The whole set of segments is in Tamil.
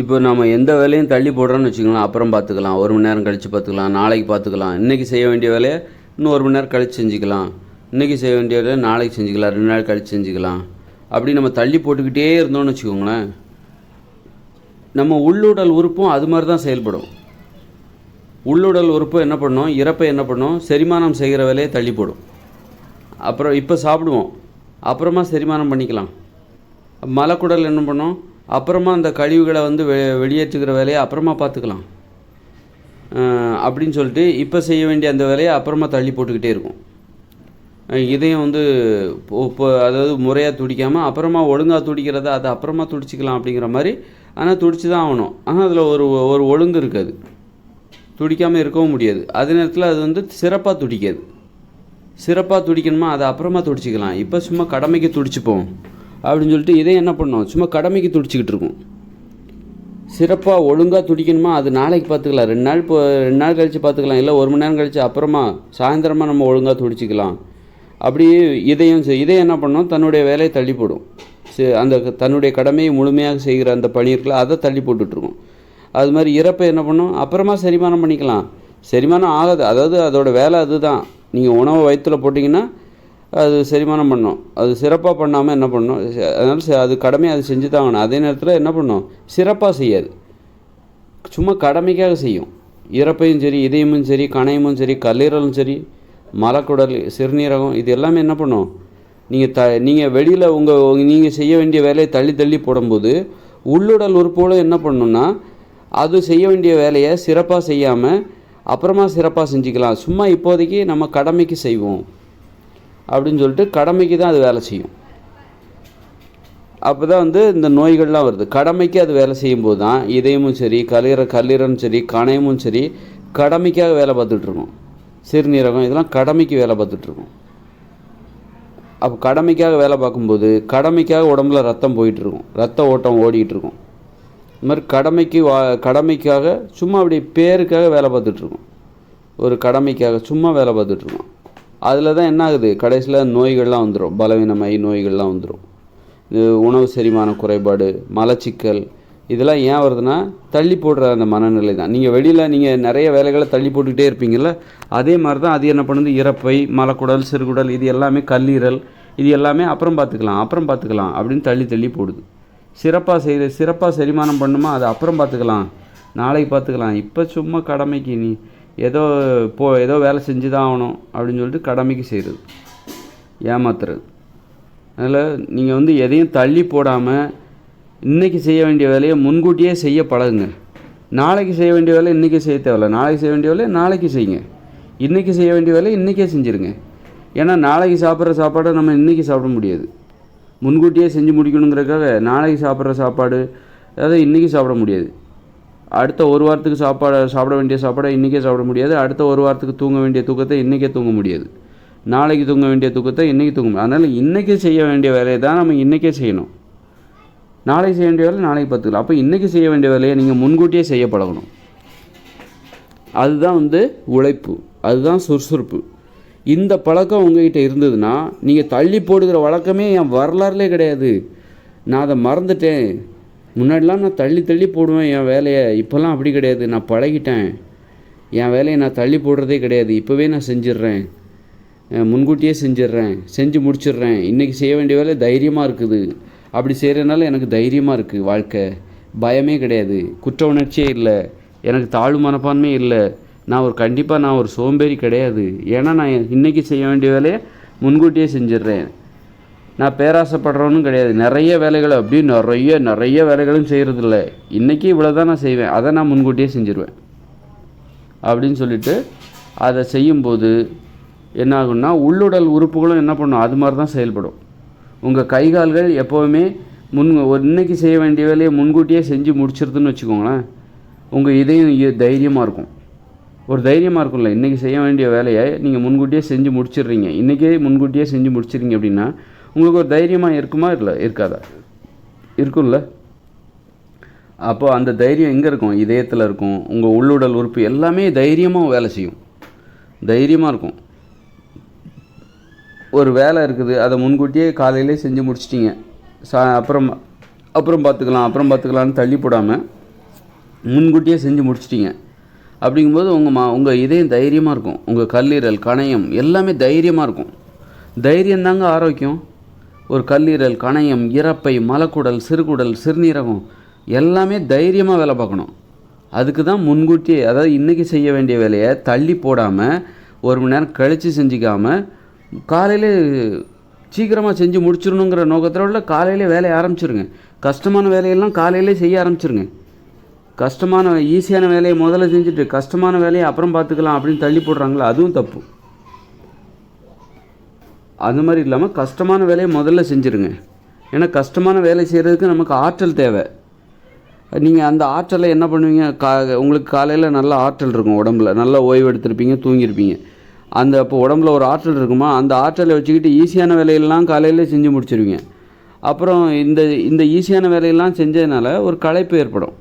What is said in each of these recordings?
இப்போ நம்ம எந்த வேலையும் தள்ளி போடுறோன்னு வச்சுக்கலாம் அப்புறம் பார்த்துக்கலாம். ஒரு மணி நேரம் கழித்து பார்த்துக்கலாம். நாளைக்கு பார்த்துக்கலாம். இன்றைக்கி செய்ய வேண்டிய வேலையை இன்னும் ஒரு மணி நேரம் கழித்து செஞ்சுக்கலாம். இன்றைக்கி செய்ய வேண்டிய வேலையை நாளைக்கு செஞ்சுக்கலாம். ரெண்டு நாள் கழித்து செஞ்சுக்கலாம். அப்படி நம்ம தள்ளி போட்டுக்கிட்டே இருந்தோம்னு வச்சுக்கோங்களேன். நம்ம உள்ளுடல் உறுப்பும் அது மாதிரி தான் செயல்படும். உள்ளுடல் உறுப்பு என்ன பண்ணும்? இறப்பை என்ன பண்ணும்? செரிமானம் செய்கிற வேலையை தள்ளி போடும். அப்புறம் இப்போ சாப்பிடுவோம். அப்புறமா செரிமானம் பண்ணிக்கலாம். மலக்குடல் என்ன பண்ணும்? அப்புறமா அந்த கழிவுகளை வந்து வெ வெளியேற்றுகிற வேலையை அப்புறமா பார்த்துக்கலாம். அப்படின்னு சொல்லிட்டு இப்போ செய்ய வேண்டிய அந்த வேலையை அப்புறமா தள்ளி போட்டுக்கிட்டே இருக்கும். இதையும் வந்து இப்போ இப்போ அதாவது முறையாக துடிக்காமல் அப்புறமா ஒழுங்காக துடிக்கிறத அதை அப்புறமா துடிச்சிக்கலாம் அப்படிங்கிற மாதிரி ஆனால் துடிச்சு தான் ஆகணும். ஆனால் அதில் ஒரு ஒரு ஒழுங்கு இருக்காது. துடிக்காமல் இருக்கவும் முடியாது. அதே நேரத்தில் அது வந்து சிறப்பாக துடிக்காது. சிறப்பாக துடிக்கணுமா? அதை அப்புறமா துடிச்சிக்கலாம். இப்போ சும்மா கடமைக்கு துடிச்சுப்போம். அப்படின்னு சொல்லிட்டு இதே என்ன பண்ணோம்? சும்மா கடமைக்கு துடிச்சிக்கிட்டு இருக்கும். சிறப்பாக ஒழுங்காக துடிக்கணுமா? அது நாளைக்கு பார்த்துக்கலாம். ரெண்டு நாள் இப்போ ரெண்டு நாள் கழித்து பார்த்துக்கலாம். இல்லை ஒரு மணி நேரம் கழித்து அப்புறமா சாயந்தரமாக நம்ம ஒழுங்காக துடிச்சிக்கலாம். அப்படியே இதையும் இதையும் என்ன பண்ணோம்? தன்னுடைய வேலையை தள்ளி போடும். அந்த தன்னுடைய கடமையை முழுமையாக செய்கிற அந்த பணி இருக்குல்ல அதை தள்ளி போட்டுட்ருக்கும் அது மாதிரி இறப்பை என்ன பண்ணும்? அப்புறமா செரிமானம் பண்ணிக்கலாம். செரிமானம் ஆகாது. அதாவது அதோட வேலை அதுதான். நீங்கள் உணவை வயிற்றுல போட்டிங்கன்னா அது செரிமானம் பண்ணும். அது சிறப்பாக பண்ணாமல் என்ன பண்ணும்? அதனால் செ- அது கடமையை அது செஞ்சு தான் ஆகணும். அதே நேரத்தில் என்ன பண்ணும்? சிறப்பாக செய்யாது. சும்மா கடமைக்காக செய்யும். இறப்பையும் சரி இதயமும் சரி கணையமும் சரி கல்லீரலும் சரி மலக்குடல் சிறுநீரகம் இது எல்லாமே என்ன பண்ணும்? நீங்கள் த நீங்கள் வெளியில் உங்கள் நீங்கள் செய்ய வேண்டிய வேலையை தள்ளி தள்ளி போடும்போது உள்ளுடல் உறுப்போடு என்ன பண்ணணும்னா அது செய்ய வேண்டிய வேலையை சிறப்பாக செய்யாமல் அப்புறமா சிறப்பாக செஞ்சுக்கலாம். சும்மா இப்போதைக்கு நம்ம கடமைக்கு செய்வோம். அப்படின்னு சொல்லிட்டு கடமைக்கு தான் அது வேலை செய்யும். அப்போ தான் வந்து இந்த நோய்கள்லாம் வருது. கடமைக்கு அது வேலை செய்யும்போது தான் இதயமும் சரி கல்லீர கல்லீரலும் சரி கணையமும் சரி கடமைக்காக வேலை பார்த்துட்ருக்கோம் சிறுநீரகம் இதெல்லாம் கடமைக்கு வேலை பார்த்துட்ருக்கோம் அப்போ கடமைக்காக வேலை பார்க்கும்போது கடமைக்காக உடம்புல ரத்தம் போயிட்டு இருக்கும். ரத்த ஓட்டம் ஓடிக்கிட்டு இருக்கும். இது மாதிரி கடமைக்கு வா கடமைக்காக சும்மா அப்படி பேருக்காக வேலை பார்த்துட்ருக்கோம் ஒரு கடமைக்காக சும்மா வேலை பார்த்துட்ருக்கோம் அதில் தான் என்ன ஆகுது கடைசியில் நோய்கள்லாம் வந்துடும் பலவீனமாகி நோய்கள்லாம் வந்துடும் இது உணவு செரிமான குறைபாடு மலச்சிக்கல் இதெல்லாம் ஏன் வருதுன்னா தள்ளி போடுற அந்த மனநிலை தான் நீங்கள் வெளியில் நீங்கள் நிறைய வேலைகளை தள்ளி போட்டுக்கிட்டே இருப்பீங்கள்ல அதே மாதிரி தான் அது என்ன பண்ணுது? இறப்பை மலக்குடல் சிறுகுடல் இது எல்லாமே கல்லீரல் இது எல்லாமே அப்புறம் பார்த்துக்கலாம் அப்புறம் பார்த்துக்கலாம் அப்படின்னு தள்ளி தள்ளி போடுது. சிறப்பாக செய்கிற சிறப்பாக செரிமானம் பண்ணுமா? அது அப்புறம் பார்த்துக்கலாம். நாளைக்கு பார்த்துக்கலாம். இப்போ சும்மா கடமைக்கு நீ ஏதோ போ ஏதோ வேலை செஞ்சு தான் ஆகணும் அப்படின்னு சொல்லிட்டு கடமைக்கு செய்கிறது ஏமாத்துறது. அதில் நீங்கள் வந்து எதையும் தள்ளி போடாமல் இன்றைக்கி செய்ய வேண்டிய வேலையை முன்கூட்டியே செய்ய பழகுங்க. நாளைக்கு செய்ய வேண்டிய வேலை இன்றைக்கி செய்ய தேவையில்ல. நாளைக்கு செய்ய வேண்டிய வேலையை நாளைக்கு செய்யுங்க. இன்றைக்கி செய்ய வேண்டிய வேலையை இன்றைக்கே செஞ்சுருங்க. ஏன்னா நாளைக்கு சாப்பிட்ற சாப்பாடை நம்ம இன்றைக்கி சாப்பிட முடியாது. முன்கூட்டியே செஞ்சு முடிக்கணுங்கிறக்காக நாளைக்கு சாப்பிட்ற சாப்பாடு அதை இன்றைக்கி சாப்பிட முடியாது. அடுத்த ஒரு வாரத்துக்கு சாப்பாடு சாப்பிட வேண்டிய சாப்பாடை இன்றைக்கே சாப்பிட முடியாது. அடுத்த ஒரு வாரத்துக்கு தூங்க வேண்டிய தூக்கத்தை இன்றைக்கே தூங்க முடியாது. நாளைக்கு தூங்க வேண்டிய தூக்கத்தை இன்றைக்கி தூங்க முடியாது. அதனால் இன்றைக்கி செய்ய வேண்டிய வேலையை தான் நம்ம இன்றைக்கே செய்யணும். நாளைக்கு செய்ய வேண்டிய வேலை நாளைக்கு பார்த்துக்கலாம் அப்போ இன்றைக்கி செய்ய வேண்டிய வேலையை நீங்கள் முன்கூட்டியே செய்ய பழகணும். அதுதான் வந்து உழைப்பு. அதுதான் சுறுசுறுப்பு. இந்த பழக்கம் உங்ககிட்ட இருந்ததுன்னா நீங்கள் தள்ளி போடுகிற வழக்கமே என் வரலாறுலே கிடையாது. நான் அதை மறந்துட்டேன். முன்னாடிலாம் நான் தள்ளி தள்ளி போடுவேன் என் வேலையை. இப்போல்லாம் அப்படி கிடையாது. நான் பழகிட்டேன். என் வேலையை நான் தள்ளி போடுறதே கிடையாது. இப்போவே நான் செஞ்சிடுறேன். முன்கூட்டியே செஞ்சிடுறேன். செஞ்சு முடிச்சிடுறேன். இன்றைக்கி செய்ய வேண்டிய வேலை தைரியமாக இருக்குது. அப்படி செய்கிறதுனால எனக்கு தைரியமாக இருக்குது வாழ்க்கை. பயமே கிடையாது. குற்ற உணர்ச்சியே இல்லை. எனக்கு தாழ்வு மனப்பான்மை இல்லை. நான் ஒரு கண்டிப்பாக நான் ஒரு சோம்பேறி கிடையாது. ஏன்னா நான் இன்றைக்கி செய்ய வேண்டிய வேலையை முன்கூட்டியே செஞ்சிடுறேன். நான் பேராசைப்படுறவனும் கிடையாது. நிறைய வேலைகளை அப்படியே நிறைய நிறைய வேலைகளும் செய்கிறதில்ல இன்றைக்கி இவ்வளோ தான் நான் செய்வேன். அதை நான் முன்கூட்டியே செஞ்சுருவேன். அப்படின்னு சொல்லிட்டு அதை செய்யும்போது என்ன ஆகும்னா உள்ளுடல் உறுப்புகளும் என்ன பண்ணும்? அது மாதிரி தான் செயல்படும். உங்கள் கை கால்கள் எப்போவுமே முன் ஒரு இன்னைக்கு செய்ய வேண்டிய வேலையை முன்கூட்டியே செஞ்சு முடிச்சிருதுன்னு வச்சுக்கோங்களேன். உங்கள் இதயம் தைரியமாக இருக்கும். ஒரு தைரியமாக இருக்கும்ல. இன்றைக்கி செய்ய வேண்டிய வேலையை நீங்கள் முன்கூட்டியே செஞ்சு முடிச்சிடுறீங்க. இன்றைக்கே முன்கூட்டியே செஞ்சு முடிச்சிடுறீங்க அப்படின்னா உங்களுக்கு ஒரு தைரியமாக இருக்குமா இல்லை இருக்காதா? இருக்கும்ல. அப்போ அந்த தைரியம் எங்கே இருக்கும்? இதயத்தில் இருக்கும். உங்கள் உள்ளுடல் உறுப்பு எல்லாமே தைரியமாக வேலை செய்யும். தைரியமாக இருக்கும். ஒரு வேலை இருக்குது அதை முன்கூட்டியே காலையிலே செஞ்சு முடிச்சிட்டிங்க. சா அப்புறம் அப்புறம் பார்த்துக்கலாம் அப்புறம் பார்த்துக்கலான்னு தள்ளி போடாமல் முன்கூட்டியே செஞ்சு முடிச்சிட்டிங்க. அப்படிங்கும்போது உங்கள் மா உங்கள் இதயம் தைரியமாக இருக்கும். உங்கள் கல்லீரல் கணையம் எல்லாமே தைரியமாக இருக்கும். தைரியந்தாங்க ஆரோக்கியம். ஒரு கல்லீரல் கணையம் இறப்பை மலக்குடல் சிறுகுடல் சிறுநீரகம் எல்லாமே தைரியமாக வேலை பார்க்கணும். அதுக்கு தான் முன்கூட்டியே அதாவது இன்றைக்கி செய்ய வேண்டிய வேலையை தள்ளி போடாமல் ஒரு மணி நேரம் கழித்து செஞ்சுக்காமல் காலையில் சீக்கிரமாக செஞ்சு முடிச்சிடணுங்கிற உள்ள காலையிலே வேலையை ஆரம்பிச்சிருங்க. கஷ்டமான வேலையெல்லாம் காலையிலே செய்ய ஆரம்பிச்சிருங்க. கஷ்டமான ஈஸியான வேலையை முதல்ல செஞ்சுட்டு கஷ்டமான வேலையை அப்புறம் பார்த்துக்கலாம் அப்படின்னு தள்ளி போடுறாங்களா அதுவும் தப்பு. அது மாதிரி இல்லாமல் கஷ்டமான வேலையை முதல்ல செஞ்சுருங்க. ஏன்னா கஷ்டமான வேலை செய்கிறதுக்கு நமக்கு ஆற்றல் தேவை. நீங்கள் அந்த ஆற்றலை என்ன பண்ணுவீங்க? கா உங்களுக்கு காலையில் நல்ல ஆற்றல் இருக்கும் உடம்புல. நல்லா ஓய்வு எடுத்திருப்பீங்க தூங்கியிருப்பீங்க. அந்த அப்போ உடம்புல ஒரு ஆற்றல் இருக்குமா? அந்த ஆற்றலை வச்சுக்கிட்டு ஈஸியான வேலையெல்லாம் காலையில் செஞ்சு முடிச்சிருவீங்க. அப்புறம் இந்த இந்த ஈஸியான வேலையெல்லாம் செஞ்சதுனால ஒரு களைப்பு ஏற்படும்.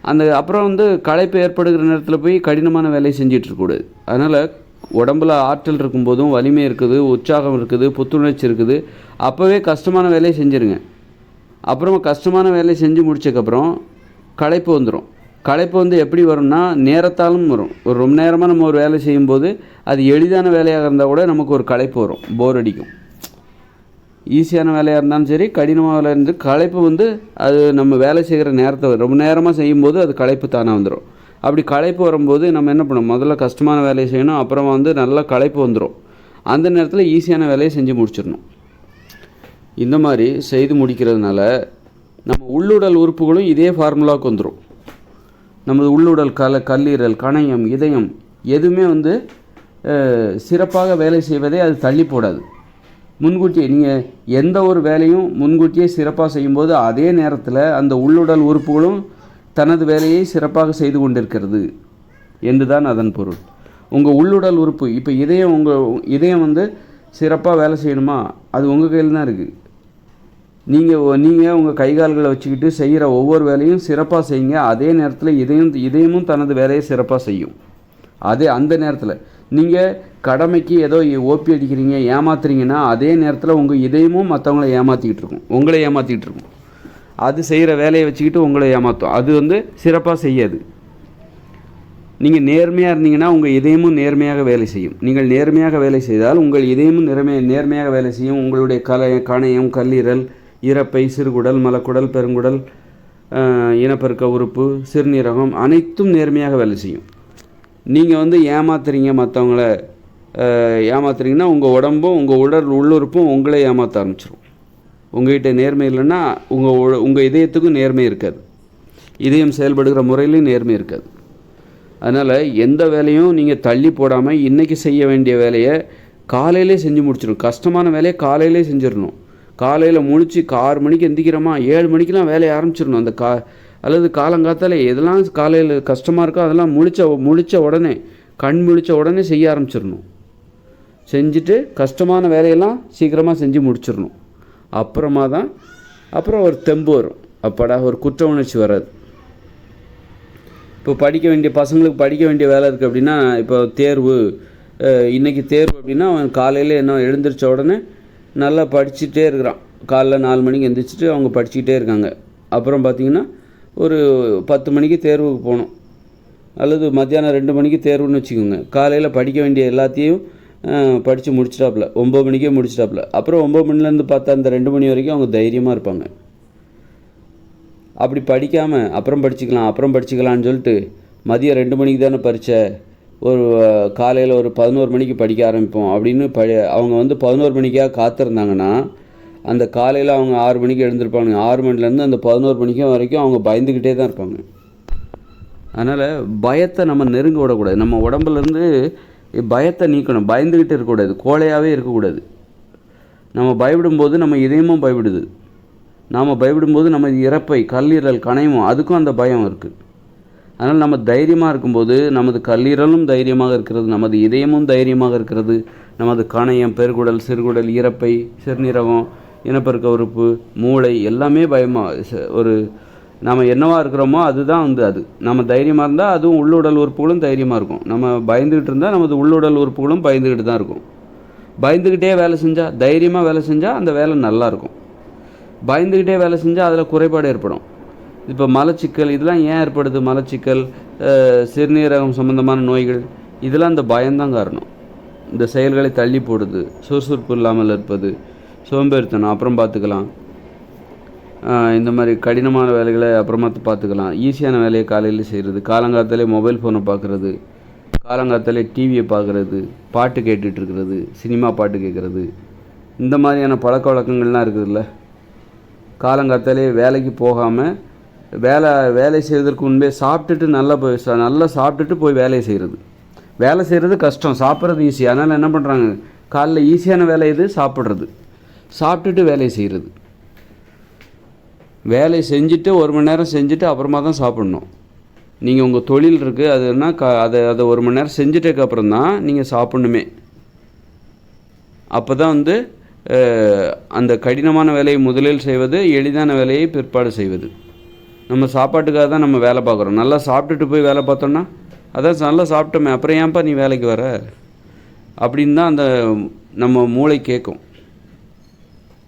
அந்த அப்புறம் வந்து களைப்பு ஏற்படுகிற நேரத்தில் போய் கடினமான வேலையை செஞ்சிட்ருக்கக்கூடாது அதனால் உடம்புல ஆற்றல் இருக்கும்போதும் வலிமை இருக்குது உற்சாகம் இருக்குது புத்துணர்ச்சி இருக்குது. அப்போவே கஷ்டமான வேலையை செஞ்சுருங்க. அப்புறமா கஷ்டமான வேலையை செஞ்சு முடிச்சக்கப்புறம் களைப்பு வந்துடும் களைப்பு வந்து எப்படி வரும்னா நேரத்தாலும் வரும். ஒரு ரொம்ப நேரமாக நம்ம ஒரு வேலை செய்யும்போது அது எளிதான வேலையாக இருந்தால் கூட நமக்கு ஒரு களைப்பு வரும். போர் அடிக்கும். ஈஸியான வேலையாக இருந்தாலும் சரி கடினமாக வேலை இருந்து களைப்பு வந்து அது நம்ம வேலை செய்கிற நேரத்தை ரொம்ப நேரமாக செய்யும்போது அது களைப்பு தானாக வந்துடும் அப்படி களைப்பு வரும்போது நம்ம என்ன பண்ணணும் முதல்ல கஷ்டமான வேலையை செய்யணும் அப்புறம் வந்து நல்லா களைப்பு வந்துடும் அந்த நேரத்தில் ஈஸியான வேலையை செஞ்சு முடிச்சிடணும். இந்த மாதிரி செய்து முடிக்கிறதுனால நம்ம உள்ளுடல் உறுப்புகளும் இதே ஃபார்முலாவுக்கு வந்துடும் நமது உள்ளுடல் கல கல்லீரல் கணையம் இதயம் எதுவுமே வந்து சிறப்பாக வேலை செய்வதை அது தள்ளி போடாது. முன்கூட்டியே நீங்கள் எந்த ஒரு வேலையும் முன்கூட்டியே சிறப்பாக செய்யும்போது அதே நேரத்தில் அந்த உள்ளுடல் உறுப்புகளும் தனது வேலையை சிறப்பாக செய்து கொண்டிருக்கிறது என்றுதான் அதன் பொருள். உங்கள் உள்ளுடல் உறுப்பு இப்போ இதயம் உங்கள் இதயம் வந்து சிறப்பாக வேலை செய்யணுமா? அது உங்கள் கையில் தான் இருக்குது நீங்கள் நீங்கள் உங்கள் கை கால்களை வச்சுக்கிட்டு செய்கிற ஒவ்வொரு வேலையும் சிறப்பாக செய்யுங்க. அதே நேரத்தில் இதயம் இதயமும் தனது வேலையை சிறப்பாக செய்யும். அதே அந்த நேரத்தில். நீங்கள் கடமைக்கு ஏதோ ஓப்பி அடிக்கிறீங்க ஏமாத்துறீங்கன்னா அதே நேரத்தில் உங்கள் இதயமும் மற்றவங்கள ஏமாற்றிக்கிட்டு இருக்கும். உங்களை ஏமாற்றிக்கிட்டு இருக்கும். அது செய்கிற வேலையை வச்சுக்கிட்டு உங்களை ஏமாற்றும் அது வந்து சிறப்பாக செய்யாது. நீங்கள் நேர்மையாக இருந்தீங்கன்னா உங்கள் இதயமும் நேர்மையாக வேலை செய்யும். நீங்கள் நேர்மையாக வேலை செய்தால் உங்கள் இதயமும் நேர்மை நேர்மையாக வேலை செய்யும். உங்களுடைய கலை கணையம் கல்லீரல் இறப்பை சிறுகுடல் மலக்குடல் பெருங்குடல் இனப்பெருக்க உறுப்பு சிறுநீரகம் அனைத்தும் நேர்மையாக வேலை செய்யும். நீங்கள் வந்து ஏமாத்துறீங்க மற்றவங்கள ஏமாத்துறீங்கன்னா உங்கள் உடம்பும் உங்கள் உடல் உள்ளுறுப்பும் உங்களை ஏமாற்ற ஆரம்பிச்சிடும் உங்ககிட்ட நேர்மை இல்லைன்னா உங்கள் உங்கள் இதயத்துக்கும் நேர்மை இருக்காது. இதயம் செயல்படுகிற முறையிலையும் நேர்மை இருக்காது. அதனால் எந்த வேலையும் நீங்கள் தள்ளி போடாமல் இன்றைக்கி செய்ய வேண்டிய வேலையை காலையிலே செஞ்சு முடிச்சிடணும். கஷ்டமான வேலையை காலையிலே செஞ்சிடணும். காலையில் முழிச்சு ஆறு மணிக்கு எந்திக்கிறோமா ஏழு மணிக்கெலாம் வேலையை ஆரம்பிச்சிடணும். அந்த கா அல்லது காலங்காத்தால் எதெல்லாம் காலையில் கஷ்டமாக இருக்கோ அதெல்லாம் முழிச்ச முழிச்ச உடனே கண் முழிச்ச உடனே செய்ய ஆரம்பிச்சிடணும். செஞ்சுட்டு கஷ்டமான வேலையெல்லாம் சீக்கிரமாக செஞ்சு முடிச்சிடணும். அப்புறமா தான் அப்புறம் ஒரு தெம்பு வரும். அப்பாடா ஒரு குற்ற உணர்ச்சி வராது. இப்போ படிக்க வேண்டிய பசங்களுக்கு படிக்க வேண்டிய வேலை இருக்குது அப்படின்னா இப்போ தேர்வு இன்றைக்கி தேர்வு அப்படின்னா அவன் காலையில் என்ன எழுந்திரிச்ச உடனே நல்லா படிச்சுட்டே இருக்கிறான். காலைல நாலு மணிக்கு எழுந்திரிச்சிட்டு அவங்க படிச்சுக்கிட்டே இருக்காங்க. அப்புறம் பார்த்தீங்கன்னா ஒரு பத்து மணிக்கு தேர்வுக்கு போகணும். அல்லது மத்தியானம் ரெண்டு மணிக்கு தேர்வுன்னு வச்சுக்கோங்க. காலையில் படிக்க வேண்டிய எல்லாத்தையும் படித்து முடிச்சிட்டாப்புல. ஒம்பது மணிக்கே முடிச்சிட்டாப்புல. அப்புறம் ஒம்பது மணிலேருந்து பார்த்தா அந்த ரெண்டு மணி வரைக்கும் அவங்க தைரியமாக இருப்பாங்க. அப்படி படிக்காமல் அப்புறம் படிச்சுக்கலாம் அப்புறம் படிச்சுக்கலாம்னு சொல்லிட்டு மதியம் ரெண்டு மணிக்கு தானே பரீட்சை? ஒரு காலையில் ஒரு பதினோரு மணிக்கு படிக்க ஆரம்பிப்போம் அப்படின்னு ப அவங்க வந்து பதினோரு மணிக்காக காத்திருந்தாங்கன்னா அந்த காலையில் அவங்க ஆறு மணிக்கு எழுந்திருப்பாங்க ஆறு மணிலேருந்து அந்த பதினோரு மணிக்கும் வரைக்கும் அவங்க பயந்துக்கிட்டே தான் இருப்பாங்க. அதனால் பயத்தை நம்ம நெருங்க விடக்கூடாது. நம்ம உடம்புலேருந்து பயத்தை நீக்கணும். பயந்துக்கிட்டு இருக்கக்கூடாது. கோழையாகவே இருக்கக்கூடாது. நம்ம பயப்படும்போது நம்ம இதயமும் பயப்படுது. நாம் பயப்படும்போது நம்ம இறப்பை கல்லீரல் கனையும் அதுக்கும் அந்த பயம் இருக்குது அதனால் நம்ம தைரியமாக இருக்கும்போது நமது கல்லீரலும் தைரியமாக இருக்கிறது நமது இதயமும் தைரியமாக இருக்கிறது. நமது கணையம் பெருகுடல் சிறுகுடல் இறப்பை சிறுநீரகம் இனப்பெருக்க உறுப்பு மூளை எல்லாமே பயமாக ச- ஒரு நம்ம என்னவா இருக்கிறோமோ அதுதான் வந்து அது. நம்ம தைரியமாக இருந்தால் அதுவும் உள்ளுடல் உறுப்புகளும் தைரியமாக இருக்கும். நம்ம பயந்துக்கிட்டு இருந்தால் நமது உள்ளுடல் உறுப்புகளும் பயந்துக்கிட்டு தான் இருக்கும். பயந்துக்கிட்டே வேலை செஞ்சால் தைரியமாக வேலை செஞ்சால் அந்த வேலை நல்லாயிருக்கும் பயந்துக்கிட்டே வேலை செஞ்சால் அதில் குறைபாடு ஏற்படும். இப்போ மலச்சிக்கல் இதெல்லாம் ஏன் ஏற்படுது? மலச்சிக்கல் சிறுநீரகம் சம்பந்தமான நோய்கள் இதெல்லாம் இந்த பயம்தான் காரணம். இந்த செயல்களை தள்ளி போடுது. சுறுசுறுப்பு இல்லாமல் இருப்பது சோம்பேறித்தனம் அப்புறம் பார்த்துக்கலாம். இந்த மாதிரி கடினமான வேலைகளை அப்புறமா பார்த்துக்கலாம். ஈஸியான வேலையை காலையில் செய்கிறது காலங்காத்தாலே மொபைல் ஃபோனை பார்க்குறது காலங்காத்தாலே டிவியை பார்க்குறது பாட்டு கேட்டுட்டு இருக்கிறது சினிமா பாட்டு கேட்குறது. இந்த மாதிரியான பழக்க வழக்கங்கள்லாம் இருக்குதுல்ல. காலங்காத்தாலே வேலைக்கு போகாமல் வேலை வேலை செய்வதற்கு முன்பே சாப்பிட்டுட்டு நல்லா போய் சா- நல்லா சாப்பிட்டுட்டு போய் வேலையை செய்கிறது வேலை செய்கிறது கஷ்டம் சாப்பிட்றது ஈஸி அதனால் என்ன பண்ணுறாங்க காலைல ஈஸியான வேலை இது சாப்பிட்றது. சாப்பிட்டுட்டு வேலையை செய்கிறது வேலையை செஞ்சுட்டு ஒரு மணி நேரம் செஞ்சுட்டு அப்புறமா தான் சாப்பிட்ணும். நீங்கள் உங்கள் தொழில் இருக்குது அதுனா க அதை அதை ஒரு மணி நேரம் செஞ்சுட்டதுக்கப்புறம் தான் நீங்கள் சாப்பிட்ணுமே. அப்போ தான் வந்து அந்த கடினமான வேலையை முதலில் செய்வது எளிதான வேலையை பிற்பாடு செய்வது. நம்ம சாப்பாட்டுக்காக தான் நம்ம வேலை பார்க்குறோம். நல்லா சாப்பிட்டுட்டு போய் வேலை பார்த்தோன்னா அதான் நல்லா சாப்பிட்டோமே அப்புறம் ஏன்ப்பா நீ வேலைக்கு வர? அப்படின்னு தான் அந்த நம்ம மூளை கேட்கும்.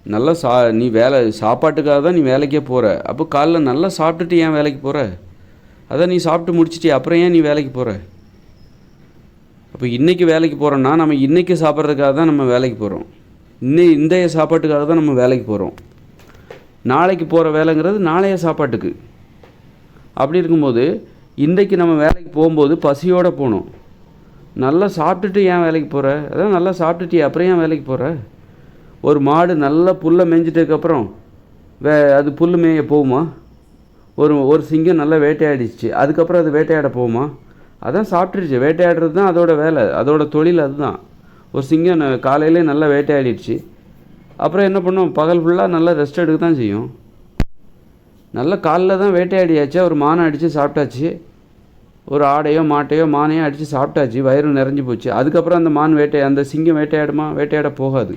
நல்லா சா நீ வேலை சாப்பாட்டுக்காக தான் நீ வேலைக்கே போகிற அப்போ காலைல நல்லா சாப்பிட்டுட்டு ஏன் வேலைக்கு போகிற அதான் நீ சாப்பிட்டு முடிச்சிட்டியா அப்புறம் ஏன் நீ வேலைக்கு போகிற அப்போ இன்றைக்கி வேலைக்கு போகிறோன்னா நம்ம இன்றைக்கி சாப்பிட்றதுக்காக தான் நம்ம வேலைக்கு போகிறோம் இன்னை இந்தைய சாப்பாட்டுக்காக தான் நம்ம வேலைக்கு போகிறோம் நாளைக்கு போகிற வேலைங்கிறது நாளைய சாப்பாட்டுக்கு. அப்படி இருக்கும்போது இன்றைக்கு நம்ம வேலைக்கு போகும்போது பசியோடு போகணும் நல்லா சாப்பிட்டுட்டு ஏன் வேலைக்கு போகிற அதான் நல்லா சாப்பிட்டுட்டியா அப்புறம் ஏன் வேலைக்கு போகிற ஒரு மாடு நல்லா புல்லை மேய்ஞ்சிட்டதுக்கப்புறம் வே அது புல் மேய போகுமா? ஒரு ஒரு சிங்கம் நல்லா வேட்டையாடிச்சு அதுக்கப்புறம் அது வேட்டையாட போகுமா? அதான் சாப்பிட்டுருச்சு. வேட்டையாடுறது தான் அதோட வேலை. அதோட தொழில் அதுதான். ஒரு சிங்கம் காலையிலே நல்லா வேட்டையாடிடுச்சு. அப்புறம் என்ன பண்ணும்? பகல் ஃபுல்லாக நல்லா ரெஸ்ட் எடுக்க தான் செய்யும். நல்லா காலைல தான் வேட்டையாடியாச்சு. ஒரு மானை அடித்து சாப்பிட்டாச்சு. ஒரு ஆடையோ மாட்டையோ மானையோ அடித்து சாப்பிட்டாச்சு. வயிறு நிறைஞ்சு போச்சு. அதுக்கப்புறம் அந்த மான் வேட்டை அந்த சிங்கம் வேட்டையாடுமா? வேட்டையாட போகாது.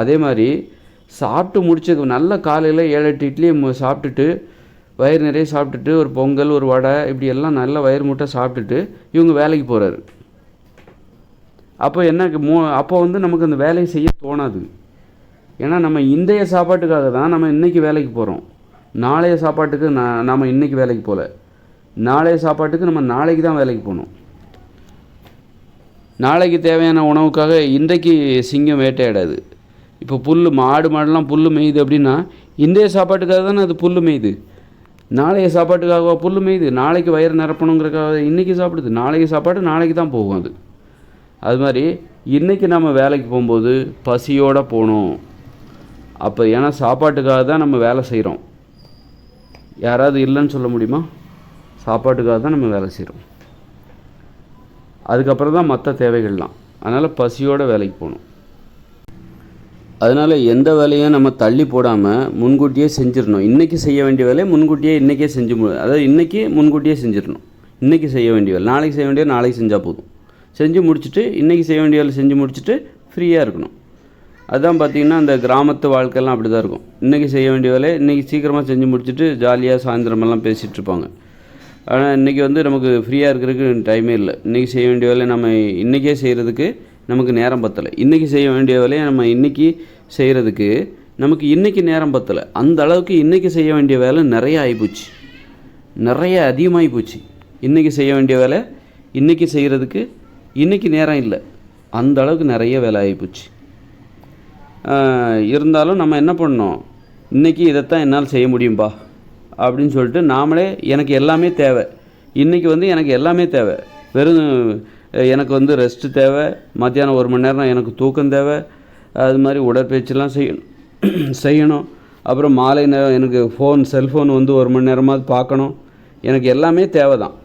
அதே மாதிரி சாப்பிட்டு முடிச்சது நல்ல காலையில் ஏழு எட்டு இட்லி சாப்பிட்டுட்டு வயிறு நிறைய சாப்பிட்டுட்டு ஒரு பொங்கல் ஒரு வடை இப்படி எல்லாம் நல்ல வயிறு முட்டை சாப்பிட்டுட்டு இவங்க வேலைக்கு போகிறாரு அப்போ என்ன மூ அப்போ வந்து நமக்கு அந்த வேலையை செய்ய தோணாது. ஏன்னா நம்ம இன்றைய சாப்பாட்டுக்காக தான் நம்ம இன்றைக்கி வேலைக்கு போகிறோம் நாளைய சாப்பாட்டுக்கு நான் நாம் இன்றைக்கி வேலைக்கு போகல நாளைய சாப்பாட்டுக்கு நம்ம நாளைக்கு தான் வேலைக்கு போகணும் நாளைக்கு தேவையான உணவுக்காக இன்றைக்கு சிங்கம் வேட்டையாடாது. இப்போ புல் மாடு மாடெல்லாம் புல் மேயுது அப்படின்னா இன்றைய சாப்பாட்டுக்காக தானே அது புல் மேயுது? நாளைய சாப்பாட்டுக்காகவா புல் மேயுது? நாளைக்கு வயிறு நிரப்பணுங்கிறக்காக இன்றைக்கி சாப்பிடுது? நாளைக்கு சாப்பாடு நாளைக்கு தான் போகும் அது. அது மாதிரி இன்றைக்கி நம்ம வேலைக்கு போகும்போது பசியோடு போகணும். அப்போ ஏன்னா சாப்பாட்டுக்காக தான் நம்ம வேலை செய்கிறோம் யாராவது இல்லைன்னு சொல்ல முடியுமா? சாப்பாட்டுக்காக தான் நம்ம வேலை செய்கிறோம் அதுக்கப்புறம் தான் மற்ற தேவைகள்லாம். அதனால் பசியோட வேலைக்கு போகணும். அதனால் எந்த வேலையும் நம்ம தள்ளி போடாமல் முன்கூட்டியே செஞ்சிடணும். இன்றைக்கி செய்ய வேண்டிய வேலையை முன்கூட்டியே இன்றைக்கே செஞ்சு அதாவது இன்றைக்கி முன்கூட்டியே செஞ்சிடணும். இன்றைக்கி செய்ய வேண்டிய வேலை. நாளைக்கு செய்ய வேண்டிய நாளைக்கு செஞ்சால் போதும். செஞ்சு முடிச்சுட்டு இன்றைக்கி செய்ய வேண்டிய வேலை செஞ்சு முடிச்சுட்டு ஃப்ரீயாக இருக்கணும். அதுதான் பார்த்திங்கன்னா அந்த கிராமத்து வாழ்க்கையெல்லாம் அப்படி தான் இருக்கும். இன்றைக்கி செய்ய வேண்டிய வேலையை இன்றைக்கி சீக்கிரமாக செஞ்சு முடிச்சுட்டு ஜாலியாக சாயந்தரமெல்லாம் பேசிகிட்டு இருப்பாங்க. ஆனால் இன்றைக்கி வந்து நமக்கு ஃப்ரீயாக இருக்கிறதுக்கு டைமே இல்லை. இன்றைக்கி செய்ய வேண்டிய வேலையை நம்ம இன்றைக்கே செய்கிறதுக்கு நமக்கு நேரம் பத்தலை. இன்றைக்கி செய்ய வேண்டிய வேலையை நம்ம இன்றைக்கி செய்கிறதுக்கு நமக்கு இன்றைக்கி நேரம் பத்தலை. அந்த அளவுக்கு இன்றைக்கி செய்ய வேண்டிய வேலை நிறைய ஆகிப்போச்சு நிறைய அதிகமாகி போச்சு இன்றைக்கி செய்ய வேண்டிய வேலை இன்றைக்கி செய்கிறதுக்கு இன்றைக்கி நேரம் இல்லை. அந்த அளவுக்கு நிறைய வேலை ஆகிப்போச்சு இருந்தாலும் நம்ம என்ன பண்ணோம் இன்றைக்கி இதைத்தான் என்னால் செய்ய முடியும்பா? அப்படின்னு சொல்லிட்டு நாமளே எனக்கு எல்லாமே தேவை. இன்றைக்கி வந்து எனக்கு எல்லாமே தேவை. வெறும் எனக்கு வந்து ரெஸ்ட்டு தேவை. மத்தியானம் ஒரு மணி நேரம் எனக்கு தூக்கம் தேவை. அது மாதிரி உடற்பயிற்சிலாம் செய்யணும். செய்யணும். அப்புறம் மாலை நேரம் எனக்கு ஃபோன் செல்ஃபோன் வந்து ஒரு மணி நேரமாவது பார்க்கணும். எனக்கு எல்லாமே தேவை தான்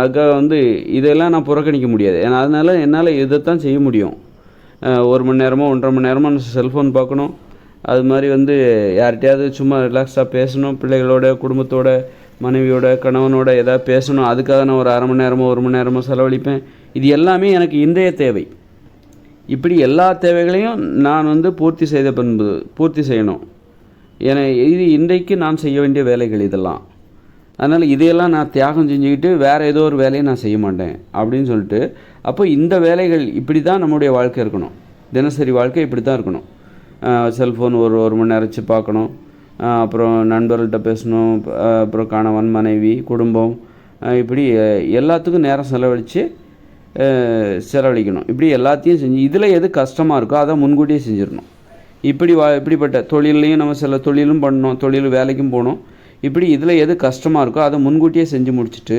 அதுக்காக வந்து இதெல்லாம் நான் புறக்கணிக்க முடியாது. ஏன்னா அதனால் என்னால் இதைத்தான் செய்ய முடியும். ஒரு மணி நேரமோ ஒன்றரை மணி நேரமோ நான் செல்ஃபோன் பார்க்கணும். அது மாதிரி வந்து யார்கிட்டயாவது சும்மா ரிலாக்ஸாக பேசணும். பிள்ளைகளோட குடும்பத்தோட மனைவியோட கணவனோட ஏதாவது பேசணும் அதுக்காக நான் ஒரு அரை மணி நேரமோ ஒரு மணி நேரமோ செலவழிப்பேன். இது எல்லாமே எனக்கு இன்றைய தேவை. இப்படி எல்லா தேவைகளையும் நான் வந்து பூர்த்தி செய்த பண்பு பூர்த்தி செய்யணும். என இது இன்றைக்கு நான் செய்ய வேண்டிய வேலைகள் இதெல்லாம். அதனால் இதையெல்லாம் நான் தியாகம் செஞ்சுக்கிட்டு வேறு ஏதோ ஒரு வேலையை நான் செய்ய மாட்டேன் அப்படின்னு சொல்லிட்டு அப்போ இந்த வேலைகள் இப்படி தான் நம்முடைய வாழ்க்கை இருக்கணும். தினசரி வாழ்க்கை இப்படி தான் இருக்கணும் செல்ஃபோன் ஒரு ஒரு மணி நேரம் வச்சு பார்க்கணும். அப்புறம் நண்பர்கள்ட்ட பேசணும் அப்புறம் கணவன் மனைவி குடும்பம் இப்படி எல்லாத்துக்கும் நேரம் செலவழித்து செலவழிக்கணும். இப்படி எல்லாத்தையும் செஞ்சு இதில் எது கஷ்டமாக இருக்கோ அதை முன்கூட்டியே செஞ்சிடணும். இப்படி வா இப்படிப்பட்ட தொழில்லையும் நம்ம சில தொழிலும் பண்ணணும் தொழில் வேலைக்கும் போகணும். இப்படி இதில் எது கஷ்டமாக இருக்கோ அதை முன்கூட்டியே செஞ்சு முடிச்சுட்டு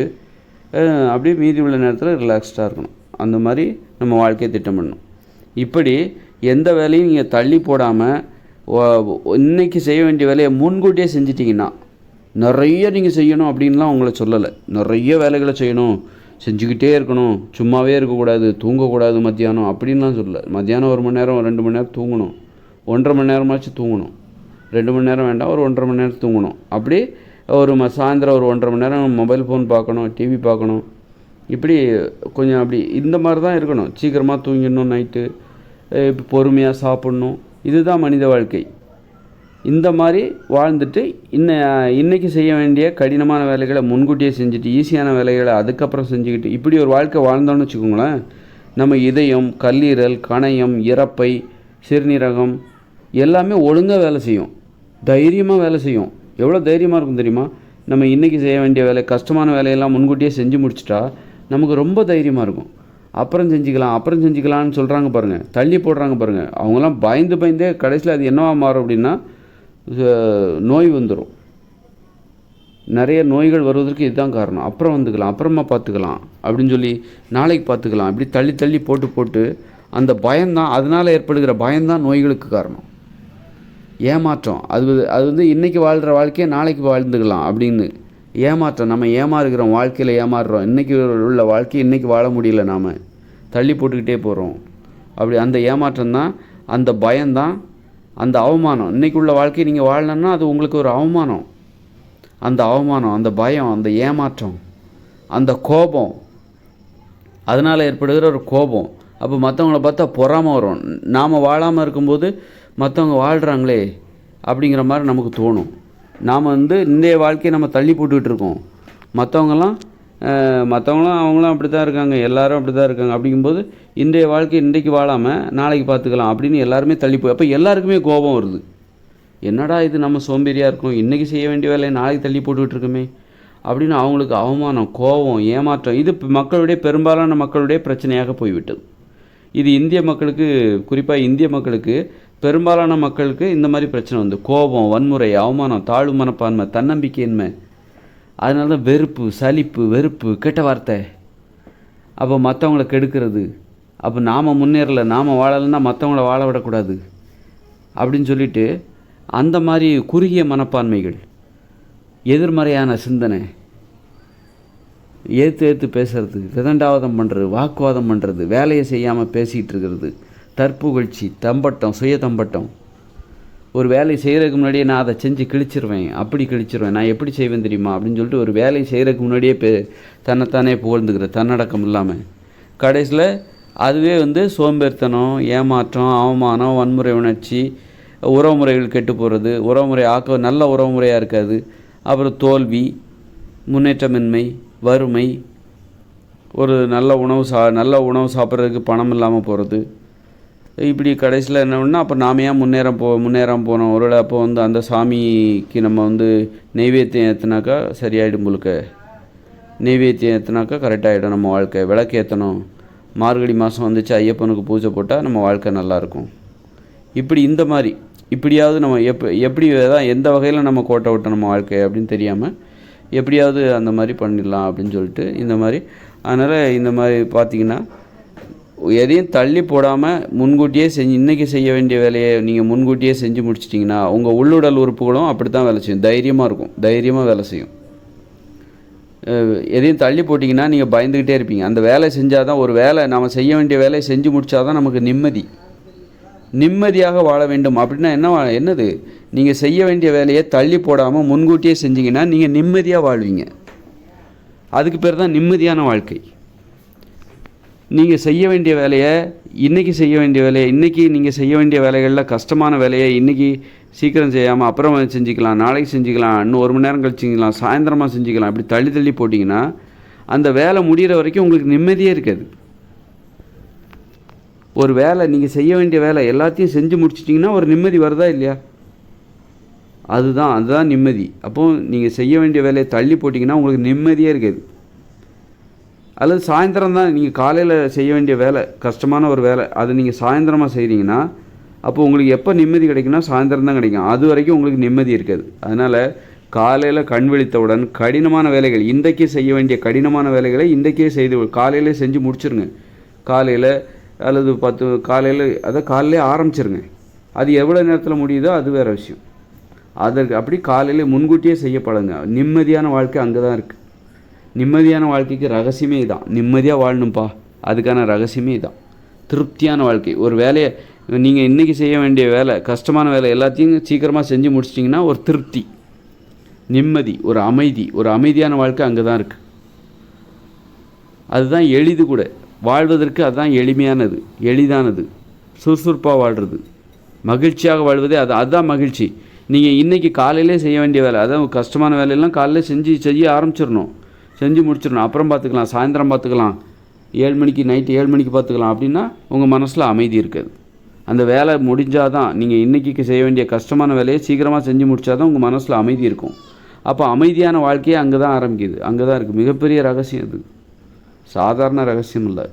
அப்படியே மீதி உள்ள நேரத்தில் ரிலாக்ஸ்டாக இருக்கணும். அந்த மாதிரி நம்ம வாழ்க்கையை திட்டம் பண்ணணும் இப்படி எந்த வேலையும் நீங்கள் தள்ளி போடாமல் இன்னைக்கு செய்ய வேண்டிய வேலையை முன்கூட்டியே செஞ்சிட்டிங்கன்னா நிறைய நீங்கள் செய்யணும் அப்படின்லாம் உங்களை சொல்லலை. நிறைய வேலைகளை செய்யணும். செஞ்சுக்கிட்டே இருக்கணும். சும்மாவே இருக்கக்கூடாது. தூங்கக்கூடாது மத்தியானம் அப்படின்லாம் சொல்லலை. மத்தியானம் ஒரு மணி நேரம் ரெண்டு மணி நேரம் தூங்கணும். ஒன்றரை மணி நேரமாச்சும் தூங்கணும். ரெண்டு மணி நேரம் வேண்டாம் ஒரு ஒன்றரை மணி நேரம் தூங்கணும். அப்படி ஒரு ம சாயந்தரம் ஒரு ஒன்றரை மணி நேரம் மொபைல் ஃபோன் பார்க்கணும் டிவி பார்க்கணும். இப்படி கொஞ்சம் அப்படி இந்த மாதிரி தான் இருக்கணும். சீக்கிரமாக தூங்கிடணும் நைட்டு. இப்போ பொறுமையாக சாப்பிட்ணும். இதுதான் மனித வாழ்க்கை. இந்த மாதிரி வாழ்ந்துட்டு இன்ன இன்னைக்கு செய்ய வேண்டிய கடினமான வேலைகளை முன்கூட்டியே செஞ்சுட்டு ஈஸியான வேலைகளை அதுக்கப்புறம் செஞ்சுக்கிட்டு இப்படி ஒரு வாழ்க்கை வாழ்ந்தோன்னு வச்சுக்கோங்களேன் நம்ம இதயம் கல்லீரல் கணையம் இறப்பை சிறுநீரகம் எல்லாமே ஒழுங்காக வேலை செய்யும். தைரியமாக வேலை செய்யும். எவ்வளோ தைரியமாக இருக்கும் தெரியுமா? நம்ம இன்றைக்கி செய்ய வேண்டிய வேலை கஷ்டமான வேலையெல்லாம் முன்கூட்டியே செஞ்சு முடிச்சிட்டா நமக்கு ரொம்ப தைரியமாக இருக்கும். அப்புறம் செஞ்சுக்கலாம் அப்புறம் செஞ்சுக்கலாம்னு சொல்கிறாங்க பாருங்கள் தள்ளி போடுறாங்க பாருங்கள் அவங்களாம் பயந்து பயந்தே கடைசியில் அது என்னவா மாறும் அப்படின்னா நோய் வந்துடும் நிறைய நோய்கள் வருவதற்கு இதுதான் காரணம். அப்புறம் வந்துக்கலாம் அப்புறமா பார்த்துக்கலாம் அப்படின்னு சொல்லி நாளைக்கு பார்த்துக்கலாம். இப்படி தள்ளி தள்ளி போட்டு போட்டு அந்த பயம்தான் அதனால் ஏற்படுகிற பயம்தான் நோய்களுக்கு காரணம். ஏமாற்றம். அது வந்து- அது வந்து இன்றைக்கி வாழ்கிற வாழ்க்கையை நாளைக்கு வாழ்ந்துக்கலாம் அப்படின்னு ஏமாற்றம். நம்ம ஏமாறுகிறோம் வாழ்க்கையில் ஏமாறுறோம். இன்றைக்கி உள்ள வாழ்க்கையை இன்றைக்கி வாழ முடியல நாம். தள்ளி போட்டுக்கிட்டே போகிறோம் அப்படி அந்த ஏமாற்றம் தான் அந்த பயம்தான் அந்த அவமானம். இன்றைக்கி உள்ள வாழ்க்கையை நீங்கள் வாழலன்னா அது உங்களுக்கு ஒரு அவமானம். அந்த அவமானம் அந்த பயம் அந்த ஏமாற்றம் அந்த கோபம். அதனால் ஏற்படுகிற ஒரு கோபம். அப்போ மற்றவங்கள பார்த்தா பொறாமல் வரும். நாம் வாழாமல் இருக்கும்போது மற்றவங்க வாழ்கிறாங்களே அப்படிங்கிற மாதிரி நமக்கு தோணும். நாம் வந்து இன்றைய வாழ்க்கையை நம்ம தள்ளி போட்டுக்கிட்டு இருக்கோம். மற்றவங்கலாம் மற்றவங்களும் அவங்களும் அப்படி தான் இருக்காங்க. எல்லாரும் அப்படி தான் இருக்காங்க. அப்படிங்கும்போது இன்றைய வாழ்க்கை இன்றைக்கு வாழாமல் நாளைக்கு பார்த்துக்கலாம் அப்படின்னு எல்லாருமே தள்ளி போய் அப்போ எல்லாருக்குமே கோபம் வருது. என்னடா இது நம்ம சோம்பேறியாக இருக்கோம். இன்றைக்கி செய்ய வேண்டிய வேலையை நாளைக்கு தள்ளி போட்டுக்கிட்டு இருக்கோமே. அப்படின்னு அவங்களுக்கு அவமானம் கோபம் ஏமாற்றம் இது மக்களுடைய பெரும்பாலான மக்களுடைய பிரச்சனையாக போய்விட்டது. இது இந்திய மக்களுக்கு குறிப்பாக இந்திய மக்களுக்கு பெரும்பாலான மக்களுக்கு இந்த மாதிரி பிரச்சனை வந்து கோபம் வன்முறை அவமானம் தாழ்வு மனப்பான்மை தன்னம்பிக்கையின்மை அதனால தான் வெறுப்பு சலிப்பு வெறுப்பு கெட்ட வார்த்தை. அப்போ மற்றவங்கள கெடுக்கிறது. அப்போ நாம் முன்னேறல நாம் வாழலைன்னா மற்றவங்கள வாழ விடக்கூடாது. அப்படின்னு சொல்லிட்டு அந்த மாதிரி குறுகிய மனப்பான்மைகள் எதிர்மறையான சிந்தனை ஏற்று ஏற்று பேசுறது விதண்டாவதம் பண்ணுறது வாக்குவாதம் பண்ணுறது வேலையை செய்யாமல் பேசிகிட்டு இருக்கிறது தற்புகழ்ச்சி தம்பட்டம் சுய தம்பட்டம் ஒரு வேலையை செய்கிறதுக்கு முன்னாடியே நான் அதை செஞ்சு கிழிச்சிருவேன். அப்படி கிழிச்சிருவேன். நான் எப்படி செய்வேன் தெரியுமா? அப்படின்னு சொல்லிட்டு ஒரு வேலையை செய்கிறதுக்கு முன்னாடியே பே தன்னைத்தானே புகழ்ந்துக்கிற தன்னடக்கம் இல்லாமல் கடைசியில் அதுவே வந்து சோம்பேறித்தனம் ஏமாற்றம் அவமானம் வன்முறை உணர்ச்சி உறவுமுறைகள் கெட்டு போகிறது உறவுமுறை ஆக்க நல்ல உறவுமுறையாக இருக்காது. அப்புறம் தோல்வி முன்னேற்றமின்மை வறுமை ஒரு நல்ல உணவு சா நல்ல உணவு சாப்பிட்றதுக்கு பணம் இல்லாமல் போகிறது இப்படி கடைசியில் என்ன பண்ணால் அப்போ நாம ஏன் முன்னேற போ முன்னேறாமல் போனோம்? ஒருவேளை அப்போ வந்து அந்த சாமிக்கு நம்ம வந்து நெய்வேத்தியம் ஏற்றினாக்கா சரியாயிடும் முழுக்க நெய்வேத்தியம் ஏற்றினாக்கா கரெக்டாகிடும் நம்ம வாழ்க்கை. விளக்கு ஏற்றணும் மார்கழி மாதம் வந்துச்சு ஐயப்பனுக்கு பூஜை போட்டால் நம்ம வாழ்க்கை நல்லாயிருக்கும் இப்படி இந்த மாதிரி இப்படியாவது நம்ம எப் எப்படி தான் எந்த வகையில் நம்ம கோட்டை விட்டோம் நம்ம வாழ்க்கை அப்படின்னு தெரியாமல் எப்படியாவது அந்த மாதிரி பண்ணிடலாம் அப்படின்னு சொல்லிட்டு இந்த மாதிரி. அதனால் இந்த மாதிரி பார்த்தீங்கன்னா எதையும் தள்ளி போடாமல் முன்கூட்டியே செஞ்சு இன்றைக்கி செய்ய வேண்டிய வேலையை நீங்கள் முன்கூட்டியே செஞ்சு முடிச்சிட்டிங்கன்னா உங்கள் உள்ளுடல் உறுப்புகளும் அப்படி தான் வேலை செய்யும். தைரியமாக இருக்கும். தைரியமாக வேலை செய்யும். எதையும் தள்ளி போட்டிங்கன்னா நீங்கள் பயந்துக்கிட்டே இருப்பீங்க. அந்த வேலை செஞ்சால் தான் ஒரு வேலை நம்ம செய்ய வேண்டிய வேலையை செஞ்சு முடித்தா தான் நமக்கு நிம்மதி. நிம்மதியாக வாழ வேண்டும். அப்படின்னா என்ன என்னது? நீங்கள் செய்ய வேண்டிய வேலையை தள்ளி போடாமல் முன்கூட்டியே செஞ்சீங்கன்னா நீங்கள் நிம்மதியாக வாழ்வீங்க. அதுக்கு பேர் தான் நிம்மதியான வாழ்க்கை. நீங்கள் செய்ய வேண்டிய வேலையை இன்றைக்கி செய்ய வேண்டிய வேலையை இன்றைக்கி நீங்கள் செய்ய வேண்டிய வேலைகளில் கஷ்டமான வேலையை இன்றைக்கி சீக்கிரம் செய்யாமல் அப்புறம் வந்து செஞ்சுக்கலாம் நாளைக்கு செஞ்சுக்கலாம் இன்னும் ஒரு மணி நேரம் கழிச்சிக்கலாம் சாயந்தரமாக செஞ்சுக்கலாம் இப்படி தள்ளி தள்ளி போட்டிங்கன்னா அந்த வேலை முடிகிற வரைக்கும் உங்களுக்கு நிம்மதியே இருக்காது. ஒரு வேலை நீங்கள் செய்ய வேண்டிய வேலை எல்லாத்தையும் செஞ்சு முடிச்சிட்டிங்கன்னா ஒரு நிம்மதி வருதா இல்லையா? அதுதான் அதுதான் நிம்மதி. அப்போது நீங்கள் செய்ய வேண்டிய வேலையை தள்ளி போட்டிங்கன்னா உங்களுக்கு நிம்மதியே இருக்காது. அல்லது சாயந்தரம் தான் நீங்கள் காலையில் செய்ய வேண்டிய வேலை கஷ்டமான ஒரு வேலை அதை நீங்கள் சாயந்தரமாக செய்கிறீங்கன்னா அப்போ உங்களுக்கு எப்போ நிம்மதி கிடைக்குன்னா சாயந்தரம் தான் கிடைக்கும். அது வரைக்கும் உங்களுக்கு நிம்மதி இருக்காது. அதனால் காலையில் கண் விழித்தவுடன் கடினமான வேலைகள் இன்றைக்கே செய்ய வேண்டிய கடினமான வேலைகளை இன்றைக்கே செய்து காலையிலே செஞ்சு முடிச்சிருங்க. காலையில் அல்லது பத்து காலையில் அதை காலையிலே ஆரம்பிச்சிருங்க. அது எவ்வளோ நேரத்தில் முடியுதோ அது வேறு விஷயம். அதற்கு அப்படி காலையில் முன்கூட்டியே செய்ய பழங்க நிம்மதியான வாழ்க்கை அங்கே தான் இருக்குது நிம்மதியான வாழ்க்கைக்கு ரகசியமே இதான். நிம்மதியாக வாழணும்ப்பா அதுக்கான ரகசியமே இதான். திருப்தியான வாழ்க்கை. ஒரு வேலையை நீங்கள் இன்றைக்கி செய்ய வேண்டிய வேலை கஷ்டமான வேலை எல்லாத்தையும் சீக்கிரமாக செஞ்சு முடிச்சிட்டிங்கன்னா ஒரு திருப்தி. நிம்மதி ஒரு அமைதி. ஒரு அமைதியான வாழ்க்கை அங்கே தான் இருக்குது அதுதான் எளிது கூட. வாழ்வதற்கு அதுதான் எளிமையானது. எளிதானது. சுறுசுறுப்பாக வாழ்கிறது மகிழ்ச்சியாக வாழ்வதே அது அதுதான் மகிழ்ச்சி. நீங்கள் இன்றைக்கி காலையிலே செய்ய வேண்டிய வேலை அதான் கஷ்டமான வேலையெல்லாம் காலையில் செஞ்சு செய்ய ஆரம்பிச்சிடணும். செஞ்சு முடிச்சிடணும். அப்புறம் பார்த்துக்கலாம். சாயந்தரம் பார்த்துக்கலாம். ஏழு மணிக்கு நைட்டு ஏழு மணிக்கு பார்த்துக்கலாம். அப்படின்னா உங்கள் மனசில் அமைதி இருக்குது. அந்த வேலை முடிஞ்சால் தான் நீங்கள் இன்றைக்கி செய்ய வேண்டிய கஷ்டமான வேலையை சீக்கிரமாக செஞ்சு முடித்தா தான் உங்கள் மனசில் அமைதி இருக்கும். அப்போ அமைதியான வாழ்க்கையே அங்கே தான் ஆரம்பிக்குது. அங்கே தான் இருக்குது மிகப்பெரிய ரகசியம் இது சாதாரண ரகசியம் இல்லை.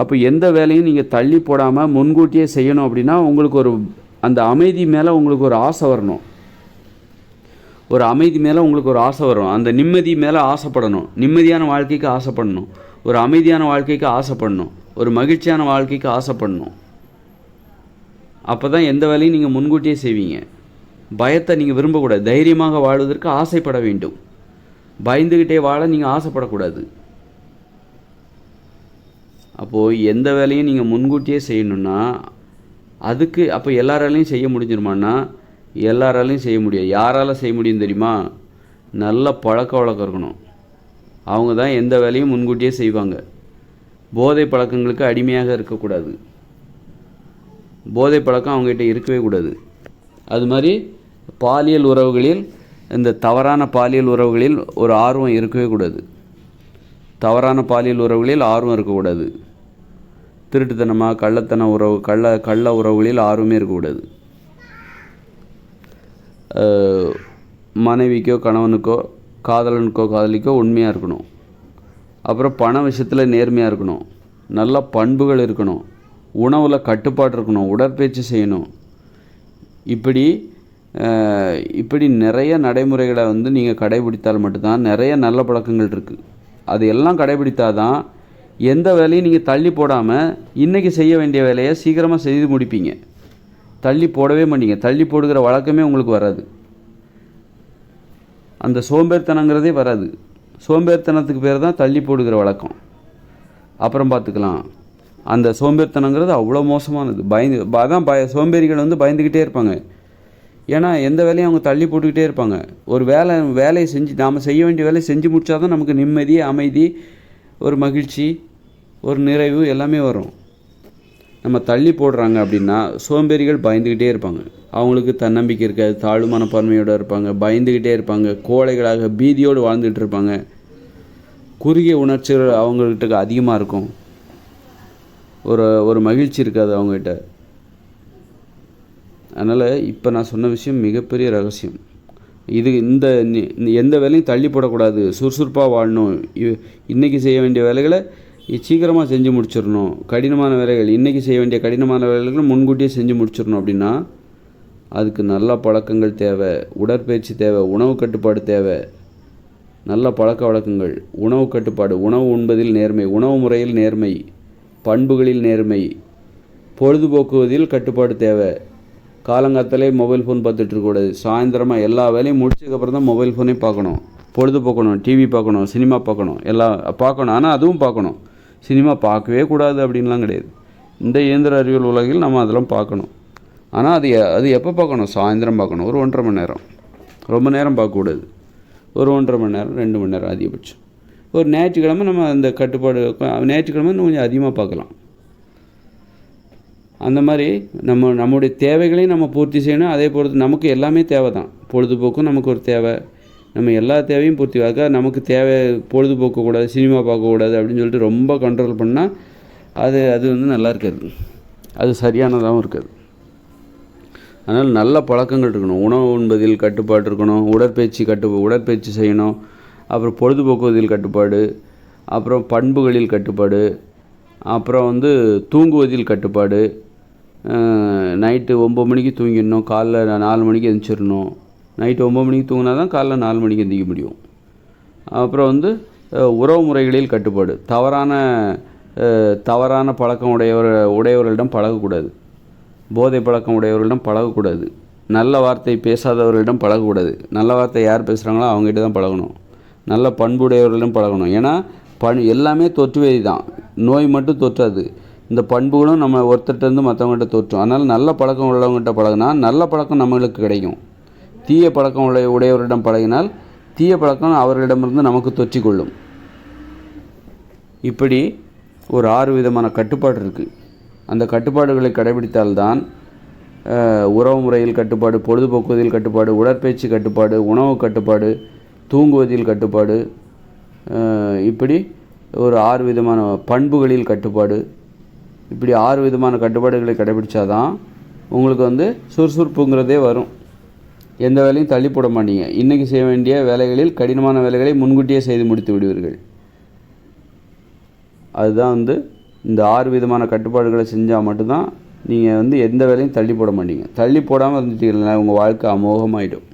அப்போ எந்த வேலையும் நீங்கள் தள்ளி போடாமல் முன்கூட்டியே செய்யணும் அப்படின்னா உங்களுக்கு ஒரு அந்த அமைதி மேலே உங்களுக்கு ஒரு ஆசை வரணும். ஒரு அமைதி மேலே உங்களுக்கு ஒரு ஆசை வரும். அந்த நிம்மதி மேலே ஆசைப்படணும். நிம்மதியான வாழ்க்கைக்கு ஆசைப்படணும். ஒரு அமைதியான வாழ்க்கைக்கு ஆசைப்படணும். ஒரு மகிழ்ச்சியான வாழ்க்கைக்கு ஆசைப்படணும். அப்போ தான் எந்த வேலையும் நீங்கள் முன்கூட்டியே செய்வீங்க. பயத்தை நீங்கள் விரும்பக்கூடாது. தைரியமாக வாழ்வதற்கு ஆசைப்பட வேண்டும். பயந்துக்கிட்டே வாழ நீங்கள் ஆசைப்படக்கூடாது. அப்போது எந்த வேலையும் நீங்கள் முன்கூட்டியே செய்யணுன்னா அதுக்கு அப்போ எல்லாராலையும் செய்ய முடிஞ்சிருமான்னா எல்லாராலையும் செய்ய முடியாது. யாரால் செய்ய முடியும் தெரியுமா? நல்ல பழக்க வழக்கம் இருக்கணும். அவங்க தான் எந்த வேலையும் முன்கூட்டியே செய்வாங்க. போதை பழக்கங்களுக்கு அடிமையாக இருக்கக்கூடாது. போதை பழக்கம் அவங்ககிட்ட இருக்கவே கூடாது. அது மாதிரி பாலியல் உறவுகளில் இந்த தவறான பாலியல் உறவுகளில் ஒரு ஆர்வம் இருக்கவே கூடாது. தவறான பாலியல் உறவுகளில் ஆர்வம் இருக்கக்கூடாது. திருட்டுத்தனமாக கள்ளத்தன உறவு கள்ள கள்ள உறவுகளில் ஆர்வமே இருக்கக்கூடாது. மனைவிக்கோ கணவனுக்கோ காதலனுக்கோ காதலிக்கோ உண்மையாக இருக்கணும். அப்புறம் பண விஷயத்தில் நேர்மையாக இருக்கணும். நல்ல பண்புகள் இருக்கணும். உணவில் கட்டுப்பாடு இருக்கணும். உடற்பயிற்சி செய்யணும். இப்படி இப்படி நிறைய நடைமுறைகளை வந்து நீங்கள் கடைபிடித்தால் மட்டும்தான் நிறைய நல்ல பழக்கங்கள் இருக்குது அது எல்லாம் கடைபிடித்தாதான் எந்த வேலையும் நீங்கள் தள்ளி போடாமல் இன்றைக்கி செய்ய வேண்டிய வேலையை சீக்கிரமாக செய்து முடிப்பீங்க. தள்ளி போடவே மாட்டீங்க. தள்ளி போடுகிற வழக்கமே உங்களுக்கு வராது. அந்த சோம்பேறித்தனங்கிறதே வராது. சோம்பேறித்தனத்துக்கு பேர் தான் தள்ளி போடுகிற வழக்கம். அப்புறம் பார்த்துக்கலாம். அந்த சோம்பேறித்தனங்கிறது அவ்வளோ மோசமானது. பயந்து அதான் பய சோம்பேறிகள் வந்து பயந்துக்கிட்டே இருப்பாங்க. ஏன்னா எந்த வேலையும் அவங்க தள்ளி போட்டுக்கிட்டே இருப்பாங்க. ஒரு வேலை வேலையை செஞ்சு நாம் செய்ய வேண்டிய வேலையை செஞ்சு முடித்தா தான் நமக்கு நிம்மதி அமைதி ஒரு மகிழ்ச்சி ஒரு நிறைவு எல்லாமே வரும். நம்ம தள்ளி போடுறாங்க அப்படின்னா சோம்பேறிகள் பயந்துக்கிட்டே இருப்பாங்க. அவங்களுக்கு தன்னம்பிக்கை இருக்காது தாழ்வு மனப்பான்மையோடு இருப்பாங்க பயந்துக்கிட்டே இருப்பாங்க கோழைகளாக பீதியோடு வாழ்ந்துட்டு இருப்பாங்க. குறுகிய உணர்ச்சிகள் அவங்கக்கிட்ட அதிகமாக இருக்கும். ஒரு ஒரு மகிழ்ச்சி இருக்காது அவங்ககிட்ட. அதனால் இப்போ நான் சொன்ன விஷயம் மிகப்பெரிய ரகசியம். இது இந்த எந்த வேலையும் தள்ளி போடக்கூடாது. சுறுசுறுப்பாக வாழணும். இ- செய்ய வேண்டிய வேலைகளை சீக்கிரமாக செஞ்சு முடிச்சிடணும். கடினமான வேலைகள். இன்றைக்கி செய்ய வேண்டிய கடினமான வேலைகள் முன்கூட்டியே செஞ்சு முடிச்சிடணும் அப்படின்னா அதுக்கு நல்ல பழக்கங்கள் தேவை. உடற்பயிற்சி தேவை. உணவு கட்டுப்பாடு தேவை. நல்ல பழக்க வழக்கங்கள். உணவு கட்டுப்பாடு. உணவு உண்பதில் நேர்மை. உணவு முறையில் நேர்மை. பண்புகளில் நேர்மை. பொழுதுபோக்குவதில் கட்டுப்பாடு தேவை. காலங்காத்தாலே மொபைல் ஃபோன் பார்த்துட்டு இருக்கக்கூடாது சாயந்தரமாக எல்லா வேலையும் முடிச்சதுக்கப்புறம் தான் மொபைல் ஃபோனே பார்க்கணும். பொழுதுபோக்கணும் டிவி பார்க்கணும். சினிமா பார்க்கணும். எல்லாம் பார்க்கணும். ஆனால் அதுவும் பார்க்கணும். சினிமா பார்க்கவே கூடாது அப்படின்லாம் கிடையாது. இந்த இயந்திர அறிவியல் உலகில் நம்ம அதெல்லாம் பார்க்கணும். ஆனால் அது எ- அது எப்போ பார்க்கணும்? சாயந்தரம் பார்க்கணும். ஒரு ஒன்றரை மணி நேரம். ரொம்ப நேரம் பார்க்கக்கூடாது ஒரு ஒன்றரை மணி நேரம் ரெண்டு மணி நேரம் அதிகபட்சம். ஒரு ஞாயிற்றுக்கிழமை நம்ம அந்த கட்டுப்பாடு ஞாயிற்றுக்கிழமை இன்னும் கொஞ்சம் அதிகமாக பார்க்கலாம். அந்த மாதிரி நம்ம நம்முடைய தேவைகளையும் நம்ம பூர்த்தி செய்யணும். அதே பொறுத்து நமக்கு எல்லாமே தேவை தான் பொழுதுபோக்கும் நமக்கு ஒரு தேவை. நம்ம எல்லா தேவையும் பூர்த்தி பார்க்க நமக்கு தேவை பொழுதுபோக்கக்கூடாது சினிமா பார்க்கக்கூடாது அப்படின்னு சொல்லிட்டு ரொம்ப கண்ட்ரோல் பண்ணால் அது அது வந்து நல்லா இருக்காது. அது சரியானதாகவும் இருக்காது. அதனால் நல்ல பழக்கங்கள் இருக்கணும். உணவு உண்பதில் கட்டுப்பாடு இருக்கணும். உடற்பயிற்சி கட்டு உடற்பயிற்சி செய்யணும். அப்புறம் பொழுதுபோக்குவதில் கட்டுப்பாடு. அப்புறம் பண்புகளில் கட்டுப்பாடு. அப்புறம் வந்து தூங்குவதில் கட்டுப்பாடு. நைட்டு ஒம்பது மணிக்கு தூங்கிடணும். காலைல நாலு மணிக்கு எழுந்திரிச்சிடணும். நைட்டு ஒம்பது மணிக்கு தூங்கினா தான் காலைல நாலு மணிக்கு எந்திக்க முடியும். அப்புறம் வந்து உறவு முறைகளில் கட்டுப்பாடு. தவறான தவறான பழக்கம் உடையவர் உடையவர்களிடம் பழகக்கூடாது. போதை பழக்கம் உடையவர்களிடம் பழகக்கூடாது. நல்ல வார்த்தை பேசாதவர்களிடம் பழகக்கூடாது. நல்ல வார்த்தை யார் பேசுகிறாங்களோ அவங்ககிட்ட தான் பழகணும். நல்ல பண்புடையவர்களிடம் பழகணும். ஏன்னா பண் எல்லாமே தொற்றுவேதி தான். நோய் மட்டும் தொற்றாது. இந்த பண்புகளும் நம்ம ஒருத்தர்கிட்டருந்து மற்றவங்ககிட்ட தொற்றும். அதனால் நல்ல பழக்கம் உள்ளவங்ககிட்ட பழகினா நல்ல பழக்கம் நம்மளுக்கு கிடைக்கும். தீய பழக்கம் உடைய உடையவரிடம் பழகினால் தீய பழக்கம் அவர்களிடமிருந்து நமக்கு தொற்றிக்கொள்ளும். இப்படி ஒரு ஆறு விதமான கட்டுப்பாடு இருக்குது அந்த கட்டுப்பாடுகளை கடைபிடித்தால்தான் உறவு முறையில் கட்டுப்பாடு பொழுதுபோக்குவதில் கட்டுப்பாடு உடற்பயிற்சி கட்டுப்பாடு உணவு கட்டுப்பாடு தூங்குவதில் கட்டுப்பாடு இப்படி ஒரு ஆறு விதமான பண்புகளில் கட்டுப்பாடு. இப்படி ஆறு விதமான கட்டுப்பாடுகளை கடைபிடிச்சாதான் உங்களுக்கு வந்து சுறுசுறுப்புங்கிறதே வரும். எந்த வேலையும் தள்ளி போட மாட்டீங்க. இன்றைக்கி செய்ய வேண்டிய வேலைகளில் கடினமான வேலைகளை முன்கூட்டியே செய்து முடித்து விடுவீர்கள். அதுதான் வந்து இந்த ஆறு விதமான கட்டுப்பாடுகளை செஞ்சால் மட்டும்தான் நீங்கள் வந்து எந்த வேலையும் தள்ளி போட மாட்டீங்க. தள்ளி போடாமல் இருந்துட்டீங்கன்னா உங்கள் வாழ்க்கை அமோகமாயிடும்.